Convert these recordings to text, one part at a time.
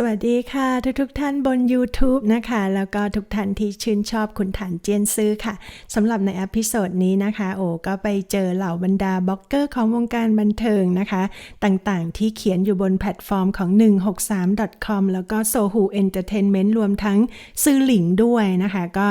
สวัสดีค่ะทุกทุกท่านบน YouTube นะคะ แล้วก็ทุกท่านที่ชื่นชอบคุณฐานเจียนซื้อค่ะสำหรับในอพิโซดนี้นะคะ โอก็ไปเจอเหล่าบรรดาบล็อกเกอร์ของวงการบันเทิงนะคะ ต่างๆที่เขียนอยู่บนแพลตฟอร์มของ 163.com แล้วก็ Sohu Entertainment รวมทั้งซื้อหลิงด้วยนะคะ ก็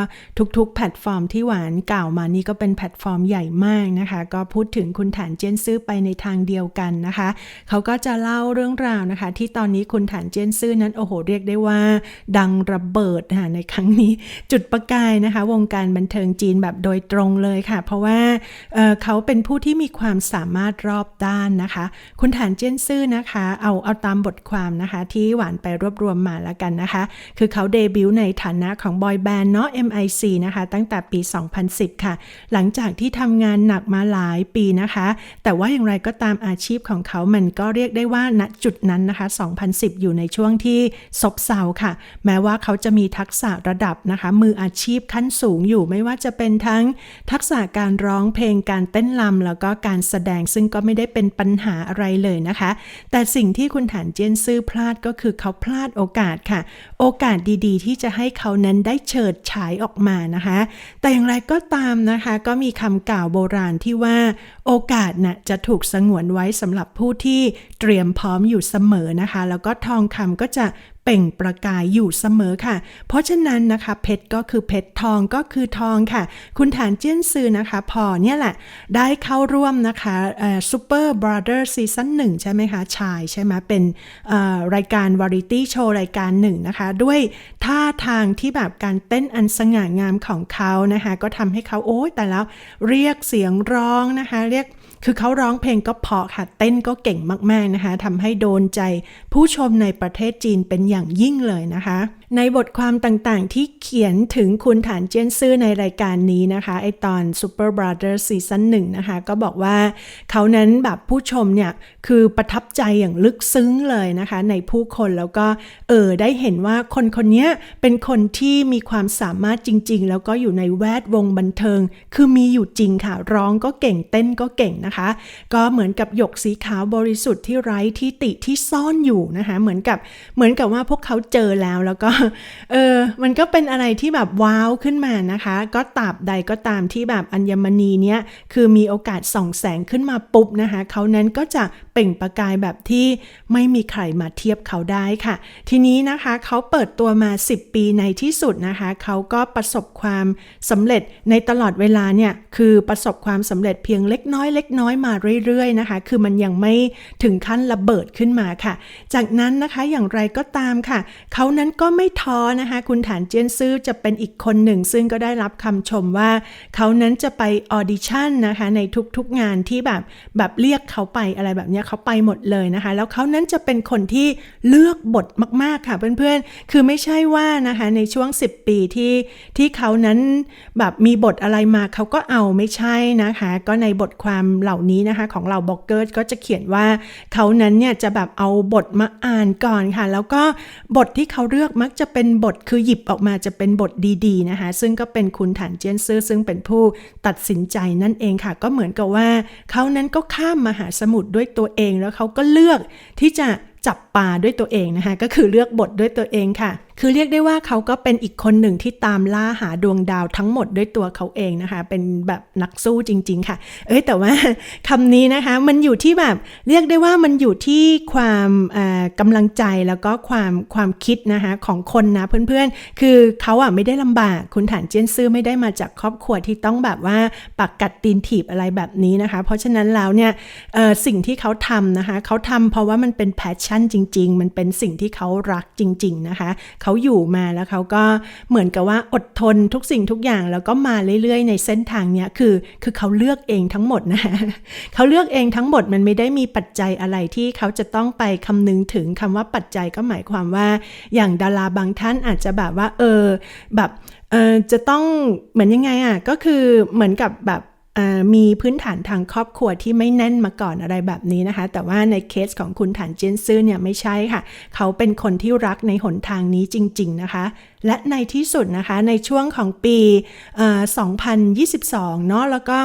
ทุกๆ แพลตฟอร์มที่หวานกล่าวมานี่ก็เป็นแพลตฟอร์มใหญ่มากนะคะ ก็พูดถึงคุณฐานเจียนซื้อไปในทางเดียวกันนะคะเขาก็จะเล่าเรื่องราวนะคะ ที่ตอนนี้คุณฐานเจียนซื่อนั้นโอ้โหเรียกได้ว่า ดังระเบิดนะะในครั้งนี้จุดประกายนะคะ วงการบันเทิงจีนแบบโดยตรงเลยค่ะ เพราะว่าเเขาเป็นผู้ที่มีความสามารถรอบด้านนะคะ คุณฐานเจียนซื่อนะคะ เอาเอาตามบทความนะคะ ที่หวานไปรวบรวมมาแล้วกันนะคะ คือเขาเดบิวต์ในฐานะของบอยแบนด์เนาะ MIC นะคะ ตั้งแต่ปี 2010 ค่ะ หลังจากที่ทำงานหนักมาหลายปีนะคะ แต่ว่าอย่างไรก็ตามอาชีพของเขามันก็เรียกได้ว่าณจุดนั้นนะคะ 2010 อยู่ในช่วงที่ซบเซาค่ะ แม้ว่าเขาจะมีทักษะระดับนะคะ มืออาชีพขั้นสูงอยู่ไม่ว่าจะเป็นทั้งทักษะการร้องเพลงการเต้นรำแล้วก็การแสดงซึ่งก็ไม่ได้เป็นปัญหาอะไรเลยนะคะ แต่สิ่งที่คุณฐานเจียนซื่อพลาดก็คือเขาพลาดโอกาสค่ะ โอกาสดีๆ ที่จะให้เขานั้นได้เฉิดฉายออกมานะคะ แต่อย่างไรก็ตามนะคะ ก็มีคำกล่าวโบราณที่ว่า โอกาสน่ะจะถูกสงวนไว้สำหรับผู้ที่เตรียมพร้อมอยู่เสมอนะคะ แล้วก็ทองคำก็จะ เป่งประกายอยู่เสมอค่ะ เพราะฉะนั้นนะคะ เพชรก็คือเพชรทองก็คือทองค่ะ คุณฐานเจี้ยนซือนะคะ พอเนี่ยแหละ ได้เข้าร่วมนะคะซูเปอร์บราเดอร์ซีซั่นหนึ่งใช่ไหมคะ ชายใช่ไหมเป็นเอ่อรายการวาไรตี้โชว์รายการหนึ่งนะคะ ด้วยท่าทางที่แบบการเต้นอันสง่างามของเขานะคะ ก็ทำให้เขาโอ้ยแต่แล้วเรียกเสียงร้องนะคะ เรียก คือเขาร้องเพลงก็เพาะค่ะ เต้นก็เก่งมาก ๆ นะคะทำให้โดนใจผู้ชมในประเทศจีนเป็นอย่างยิ่งเลยนะคะ ในบทความต่างๆ ที่เขียนถึงคุณฐานเจียนซื่อในรายการนี้นะคะ ไอตอน Super Brothers Season 1นะคะ ก็บอกว่าเขานั้นแบบผู้ชมเนี่ย คือประทับใจอย่างลึกซึ้งเลยนะคะ ในผู้คนแล้วก็เออได้เห็นว่าคนคนนี้เป็นคนที่มีความสามารถจริง ๆ แล้วก็อยู่ในแวดวงบันเทิง คือมีอยู่จริงค่ะ ร้องก็เก่งเต้นก็เก่งนะคะ ก็เหมือนกับหยกสีขาวบริสุทธิ์ที่ไร้ที่ติที่ซ่อนอยู่นะคะ เหมือนกับเหมือนกับว่าพวกเขาเจอแล้วแล้วก็เออมันก็เป็นอะไรที่แบบว้าวขึ้นมานะคะ ก็ตราบใดก็ตามที่แบบอัญมณีเนี้ยคือมีโอกาสส่องแสงขึ้นมาปุ๊บนะคะเขานั้นก็จะเปล่งประกายแบบที่ไม่มีใครมาเทียบเขาได้ค่ะ ทีนี้นะคะเขาเปิดตัวมา 10 ปีในที่สุดนะคะเขาก็ประสบความสำเร็จในตลอดเวลาเนี่ยคือประสบความสำเร็จเพียงเล็กน้อยเล็กน้อยมาเรื่อยๆนะคะ คือมันยังไม่ถึงขั้นระเบิดขึ้นมาค่ะ จากนั้นนะคะอย่างไรก็ตามค่ะ เขานั้นก็ไม่ท้อนะคะ คุณฐานเจียนซื่อจะเป็นอีกคนหนึ่ง ซึ่งก็ได้รับคำชมว่า เขานั้นจะไปออดิชั่นนะคะในทุกๆงานที่แบบแบบเรียกเขาไปอะไรแบบนี้เขาไปหมดเลยนะคะ แล้วเขานั้นจะเป็นคนที่เลือกบทมากๆค่ะเพื่อนๆ คือไม่ใช่ว่านะคะในช่วง 10 ปีที่ที่เขานั้นแบบมีบทอะไรมาเขาก็เอาไม่ใช่นะคะ ก็ในบทความเหล่านี้นะคะ ของเราบล็อกเกอร์ก็จะเขียนว่าเขานั้นเนี่ยจะแบบเอาบทมาอ่านก่อนค่ะ แล้วก็บทที่เขาเลือกมักจะเป็นบทคือหยิบออกมาจะเป็นบทดีๆนะคะ ซึ่งก็เป็นคุณฐานเจียนซื่อซึ่งเป็นผู้ตัดสินใจนั่นเองค่ะ ก็เหมือนกับว่าเขานั้นก็ข้ามมหาสมุทรด้วยตัวเองแล้วเขาก็เลือกที่จะจับปลาด้วยตัวเองนะคะ ก็คือเลือกบทด้วยตัวเองค่ะ คือเรียกได้ว่าเขาก็เป็นอีกคนหนึ่งที่ตามล่าหาดวงดาวทั้งหมดด้วยตัวเขาเองนะคะ เป็นแบบนักสู้จริง ๆ ค่ะ เอ้ยแต่ว่าคำนี้นะคะ มันอยู่ที่แบบเรียกได้ว่ามันอยู่ที่ความกำลังใจแล้วก็ความความคิดนะคะของคนนะเพื่อนๆ คือเขาอะไม่ได้ลำบากคุณฐานเจียนซื่อไม่ได้มาจากครอบครัวที่ต้องแบบว่าปักกัดตีนถีบอะไรแบบนี้นะคะ เพราะฉะนั้นแล้วเนี่ยสิ่งที่เขาทำนะคะเขาทำเพราะว่ามันเป็นแพชชั่นจริง ๆ มันเป็นสิ่งที่เขารักจริง ๆ นะคะเขาอยู่มาแล้วเขาก็เหมือนกับว่าอดทนทุกสิ่งทุกอย่างแล้วก็มาเรื่อยๆ ในเส้นทางเนี้ยคือ คือเขาเลือกเองทั้งหมดนะคะเขาเลือกเองทั้งหมดมันไม่ได้มีปัจจัยอะไรที่เขาจะต้องไปคำนึงถึงคำว่าปัจจัยก็หมายความว่า อย่างดาราบางท่านอาจจะแบบว่า เออแบบเออจะต้องเหมือนยังไงอะก็คือเหมือนกับแบบ มีพื้นฐานทางครอบครัวที่ไม่แน่นมาก่อนอะไรแบบนี้นะคะ แต่ว่าในเคสของคุณฐานเจนซื่อเนี่ยไม่ใช่ค่ะ เขาเป็นคนที่รักในหนทางนี้จริง ๆ นะคะและในที่สุดนะคะในช่วงของปีเอ่อ2022 เนาะแล้วก็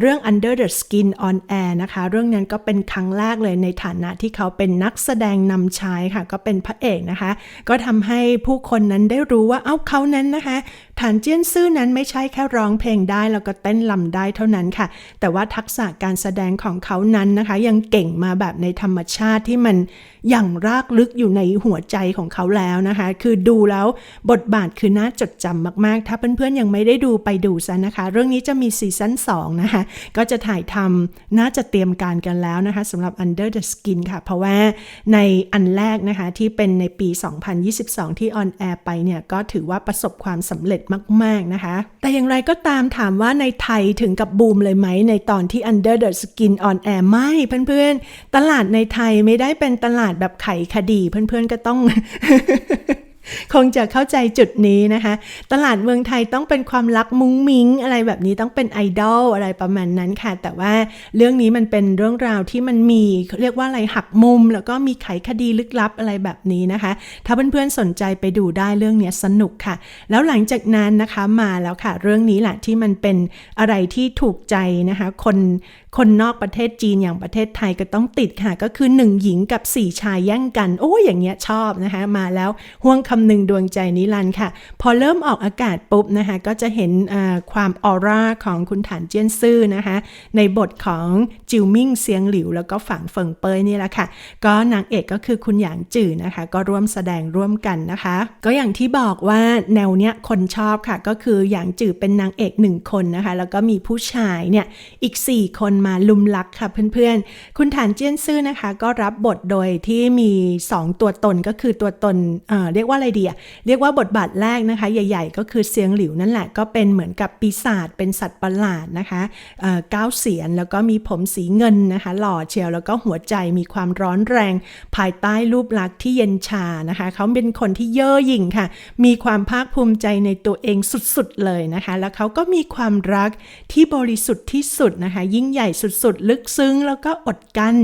เรื่อง Under the Skin on Air นะคะ เรื่องนั้นก็เป็นครั้งแรกเลยในฐานะที่เขาเป็นนักแสดงนำชายค่ะ ก็เป็นพระเอกนะคะ ก็ทำให้ผู้คนนั้นได้รู้ว่า เอ้าเขานั้นนะคะ ฐานเจี้ยนซื่อนั้นไม่ใช่แค่ร้องเพลงได้ แล้วก็เต้นลำได้เท่านั้นค่ะ แต่ว่าทักษะการแสดงของเขานั้นนะคะ ยังเก่งมาแบบในธรรมชาติที่มันอย่างรากลึกอยู่ในหัวใจของเขาแล้วนะคะ คือดูแล้วบทบาทคือน่าจดจำมากๆ ถ้าเพื่อนๆยังไม่ได้ดูไปดูซะนะคะ เรื่องนี้จะมีซีซั่น2นะคะ ก็จะถ่ายทำน่าจะเตรียมการกันแล้วนะคะสำหรับ Under the Skin ค่ะ เพราะว่าในอันแรกนะคะ ที่เป็นในปี 2022 ที่ออนแอร์ไปเนี่ย ก็ถือว่าประสบความสำเร็จมากๆนะคะ แต่อย่างไรก็ตามถามว่าในไทยถึงกับบูมเลยไหม ในตอนที่ Under the Skin on Air ไม่เพื่อนๆ ตลาดในไทยไม่ได้เป็นตลาดแบบไขคดีเพื่อนๆก็ต้อง คงจะเข้าใจจุดนี้นะคะ ตลาดเมืองไทยต้องเป็นความรักมุ้งมิ้ง อะไรแบบนี้ต้องเป็นไอดอลอะไรประมาณนั้นค่ะ แต่ว่าเรื่องนี้มันเป็นเรื่องราวที่มันมีเรียกว่าอะไรหักมุม แล้วก็มีไขคดีลึกลับอะไรแบบนี้นะคะ ถ้าเพื่อนๆสนใจไปดูได้เรื่องนี้สนุกค่ะ แล้วหลังจากนั้นนะคะมาแล้วค่ะ เรื่องนี้แหละที่มันเป็นอะไรที่ถูกใจนะคะ คนคนนอกประเทศจีนอย่างประเทศไทยก็ต้องติดค่ะ ก็คือ 1 หญิงกับ 4 ชายแย่งกัน โอ้ยอย่างเงี้ยชอบนะคะมาแล้วห่วงคำหนึ่งดวงใจนิรันด์ค่ะ พอเริ่มออกอากาศปุ๊บนะคะ ก็จะเห็นความออร่าของคุณฐานเจียนซื่อนะคะ ในบทของจิวมิ่งเซียงหลิว แล้วก็ฝังเฟิงเปยนี่แหละค่ะ ก็นางเอกก็คือคุณหยางจื่อนะคะ ก็ร่วมแสดงร่วมกันนะคะ ก็อย่างที่บอกว่าแนวเนี้ยคนชอบค่ะ ก็คือหยางจื่อเป็นนางเอกหนึ่งคนนะคะ แล้วก็มีผู้ชายเนี่ยอีก 4 คนมาลุมลักค่ะเพื่อนๆ คุณฐานเจียนซื่อนะคะ ก็รับบทโดยที่มี 2 ตัวตนก็คือตัวตนเอ่อเรียกว่าอะไรดีอะเรียกว่าบทบาทแรกนะคะ ใหญ่ ๆ ก็คือเสียงหลิวนั่นแหละ ก็เป็นเหมือนกับปีศาจเป็นสัตว์ประหลาดนะคะเก้าวเสียนแล้วก็มีผมสีเงินนะคะ หล่อเชียวแล้วก็หัวใจมีความร้อนแรง ภายใต้รูปลักษณ์ที่เย็นชานะคะเขาเป็นคนที่เย่อหยิ่งค่ะ มีความภาคภูมิใจในตัวเองสุดๆเลยนะคะ แล้วเขาก็มีความรักที่บริสุทธิ์ที่สุดนะคะ ยิ่งใหญ่สุดๆ ลึกซึ้ง แล้วก็อดกั้น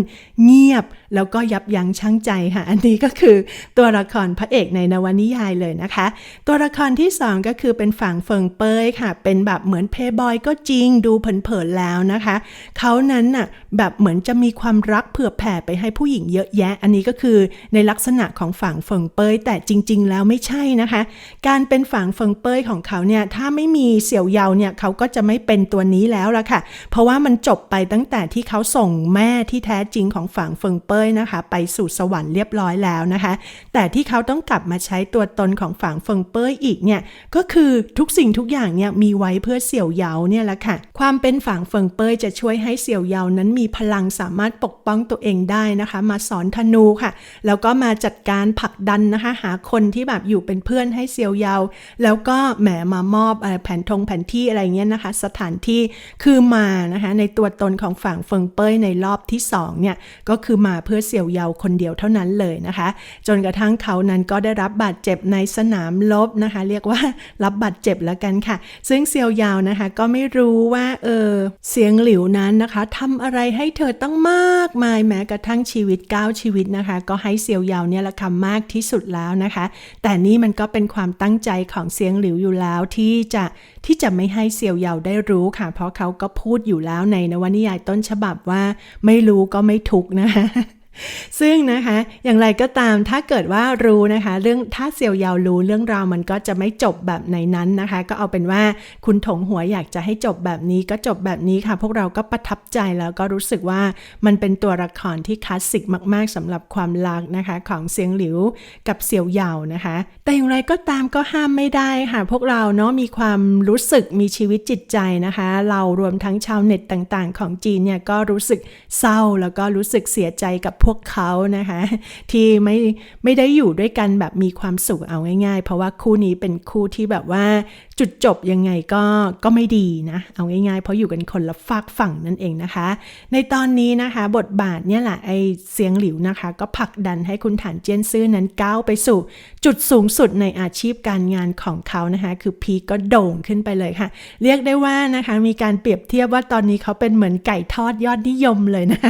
เงียบ แล้วก็ยับยั้งชั่งใจค่ะ อันนี้ก็คือตัวละครพระเอกในนววนิยายเลยนะคะ ตัวละครที่สองก็คือเป็นฝั่งเฟิงเปยค่ะ เป็นแบบเหมือนเพย์บอยก็จริงดูเผินๆแล้วนะคะ เขานั้นน่ะแบบเหมือนจะมีความรักเผื่อแผ่ไปให้ผู้หญิงเยอะแยะ อันนี้ก็คือในลักษณะของฝั่งเฟิงเปยแต่จริง ๆ แล้วไม่ใช่นะคะ การเป็นฝั่งเฟิงเปยของเขาเนี่ยถ้าไม่มีเสี่ยวเยาเนี่ยเขาก็จะไม่เป็นตัวนี้แล้วละค่ะ เพราะว่ามันจบไปตั้งแต่ที่เขาส่งแม่ที่แท้จริงของฝั่งเฟิงเปยนะคะ ไปสู่สวรรค์เรียบร้อยแล้วนะคะ แต่ที่เขาต้องกลับมาใช้ตัวตนของฝังเฟิงเปยอีกเนี่ยก็คือทุกสิ่งทุกอย่างเนี่ยมีไว้เพื่อเสี่ยวเยาเนี่ยแหละค่ะ ความเป็นฝังเฟิงเปยจะช่วยให้เสี่ยวเยานั้นมีพลังสามารถปกป้องตัวเองได้นะคะ มาสอนธนูค่ะ แล้วก็มาจัดการผลักดันนะคะ หาคนที่แบบอยู่เป็นเพื่อนให้เซียวเยา แล้วก็แหมมามอบแผนทงแผนที่อะไรเงี้ยนะคะ สถานที่คือมานะคะในตัวตนของฝังเฟิงเป้ยในรอบที่2เนี่ยก็คือมาเพื่อเซียวเยาคนเดียวเท่านั้นเลยนะคะ จนกระทั่งเขานั้นก็ได้รับบาดเจ็บในสนามรบนะคะ เรียกว่ารับบาดเจ็บแล้วกันค่ะ ซึ่งเซียวยาวนะคะก็ไม่รู้ว่าเออเสียงหลิวนั้นนะคะทำอะไรให้เธอต้องมากมายแม้กระทั่งชีวิตก้าวชีวิตนะคะ ก็ให้เซียวยาวเนี่ยละคำมากที่สุดแล้วนะคะ แต่นี่มันก็เป็นความตั้งใจของเสียงหลิวอยู่แล้วที่จะที่จะไม่ให้เซียวยาวได้รู้ค่ะ เพราะเขาก็พูดอยู่แล้วในนวนิยายต้นฉบับว่า ไม่รู้ก็ไม่ทุกนะคะ ซึ่งนะคะอย่างไรก็ตามถ้าเกิดว่ารู้นะคะ เรื่องถ้าเซียวยาวรู้เรื่องราวมันก็จะไม่จบแบบในนั้นนะคะ ก็เอาเป็นว่าคุณถงหัวอยากจะให้จบแบบนี้ก็จบแบบนี้ค่ะ พวกเราก็ประทับใจแล้วก็รู้สึกว่ามันเป็นตัวละครที่คลาสสิกมากๆสำหรับความรักนะคะ ของเสียงหลิวกับเซียวยาวนะคะ แต่อย่างไรก็ตามก็ห้ามไม่ได้ค่ะ พวกเราเนาะมีความรู้สึกมีชีวิตจิตใจนะคะ เรารวมทั้งชาวเน็ตต่างๆ ของจีนเนี่ยก็รู้สึกเศร้าแล้วก็รู้สึกเสียใจกับพวกเขานะคะ ที่ไม่ไม่ได้อยู่ด้วยกันแบบมีความสุขเอาง่าย ๆ เพราะว่าคู่นี้เป็นคู่ที่แบบว่าจุดจบยังไงก็ก็ไม่ดีนะเอาง่ายๆ เพราะอยู่กันคนละฝากฝั่งนั่นเองนะคะ ในตอนนี้นะคะบทบาทเนี่ยแหละไอเสียงหลิวนะคะ ก็ผลักดันให้คุณฐานเจียนซื่อนั้นก้าวไปสู่ จุดสูงสุดในอาชีพการงานของเขานะคะ คือพีก็โด่งขึ้นไปเลยค่ะ เรียกได้ว่านะคะมีการเปรียบเทียบว่าตอนนี้เขาเป็นเหมือนไก่ทอดยอดนิยมเลยนะ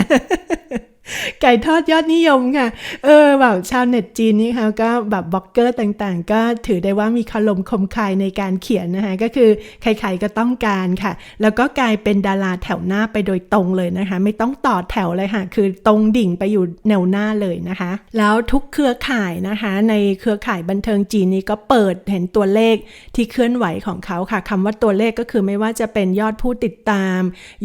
ไก่ทอดยอดนิยมค่ะ เออแบบชาวเน็ตจีนนี่ค่ะก็แบบบล็อกเกอร์ต่างๆ ก็ถือได้ว่ามีคารมคมคายในการเขียนนะคะ ก็คือใครๆก็ต้องการค่ะ แล้วก็กลายเป็นดาราแถวหน้าไปโดยตรงเลยนะคะ ไม่ต้องต่อแถวเลยค่ะ คือตรงดิ่งไปอยู่แนวหน้าเลยนะคะ แล้วทุกเครือข่ายนะคะ ในเครือข่ายบันเทิงจีนนี้ก็เปิดเห็นตัวเลขที่เคลื่อนไหวของเขาค่ะคำว่าตัวเลขก็คือไม่ว่าจะเป็นยอดผู้ติดตาม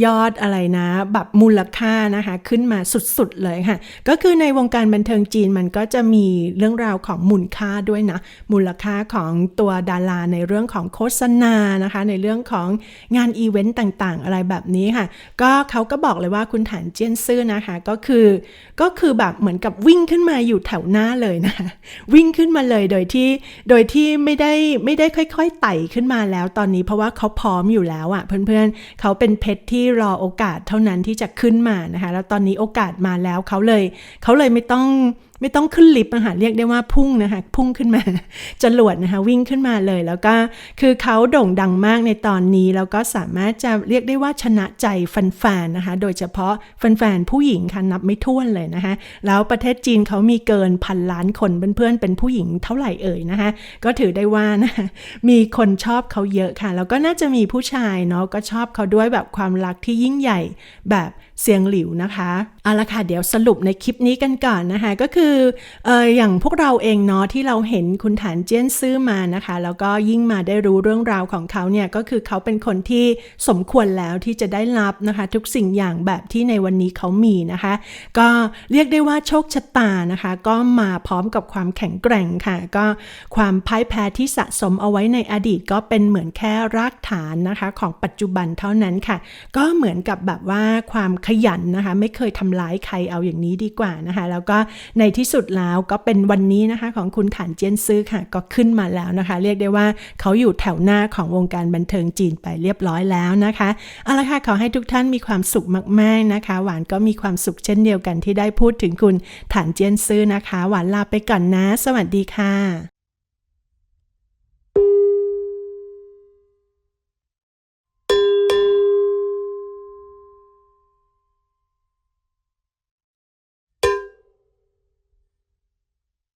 ยอดอะไรนะแบบมูลค่านะคะ ขึ้นมาสุดๆเลยค่ะ ก็คือในวงการบันเทิงจีนมันก็จะมีเรื่องราวของมูลค่าด้วยนะ มูลค่าของตัวดาราในเรื่องของโฆษณานะคะ ในเรื่องของงานอีเวนต์ต่างๆ อะไรแบบนี้ค่ะ ก็เขาก็บอกเลยว่าคุณฐานเจียนซื่อนะคะ ก็คือ ก็คือแบบเหมือนกับวิ่งขึ้นมาอยู่แถวหน้าเลยนะคะ วิ่งขึ้นมาเลยโดยที่โดยที่ไม่ได้ไม่ได้ค่อย ๆ ไต่ขึ้นมาแล้วตอนนี้เพราะว่าเขาพร้อมอยู่แล้วอะ่ะเพื่อนๆเขาเป็นเพชรที่รอโอกาสเท่านั้นที่จะขึ้นมานะคะ แล้วตอนนี้โอกาสมาแล้วเขาเลยเขาเลยไม่ต้อง ไม่ต้องขึ้นลิฟต์นะคะเรียกได้ว่าพุ่งนะคะพุ่งขึ้นมาจรวดนะคะวิ่งขึ้นมาเลย แล้วก็คือเขาโด่งดังมากในตอนนี้ แล้วก็สามารถจะเรียกได้ว่าชนะใจแฟนๆนะคะโดยเฉพาะแฟนๆผู้หญิงค่ะนับไม่ถ้วนเลยนะคะแล้วประเทศจีนเขามีเกินพันล้านคนเพื่อนๆเป็นผู้หญิงเท่าไหร่เอ่ยนะคะก็ถือได้ว่านะะมีคนชอบเขาเยอะค่ะ แล้วก็น่าจะมีผู้ชายเนาะก็ชอบเขาด้วยแบบความรักที่ยิ่งใหญ่แบบเสียงหลิวนะคะเอาละค่ะเดี๋ยวสรุปในคลิปนี้กันก่อนนะคะก็คือเอออย่างพวกเราเองเนาะที่เราเห็นคุณฐานเจี้ยนซื่อมานะคะ แล้วก็ยิ่งมาได้รู้เรื่องราวของเขาเนี่ยก็คือเขาเป็นคนที่สมควรแล้วที่จะได้รับนะคะ ทุกสิ่งอย่างแบบที่ในวันนี้เขามีนะคะ ก็เรียกได้ว่าโชคชะตานะคะ ก็มาพร้อมกับความแข็งแกร่งค่ะ ก็ความพ่ายแพ้ที่สะสมเอาไว้ในอดีตก็เป็นเหมือนแค่รากฐานนะคะ ของปัจจุบันเท่านั้นค่ะ ก็เหมือนกับแบบว่าความขยันนะคะ ไม่เคยทำร้ายใครเอาอย่างนี้ดีกว่านะคะ แล้วก็ในที่สุดแล้วก็เป็นวันนี้นะคะของคุณฐานเจียนซื้อค่ะ ก็ขึ้นมาแล้วนะคะ เรียกได้ว่าเขาอยู่แถวหน้าของวงการบันเทิงจีนไปเรียบร้อยแล้วนะคะเอาละค่ะขอให้ทุกท่านมีความสุขมากๆนะคะ หวานก็มีความสุขเช่นเดียวกันที่ได้พูดถึงคุณฐานเจียนซื้อนะคะ หวานลาไปก่อนนะ สวัสดีค่ะ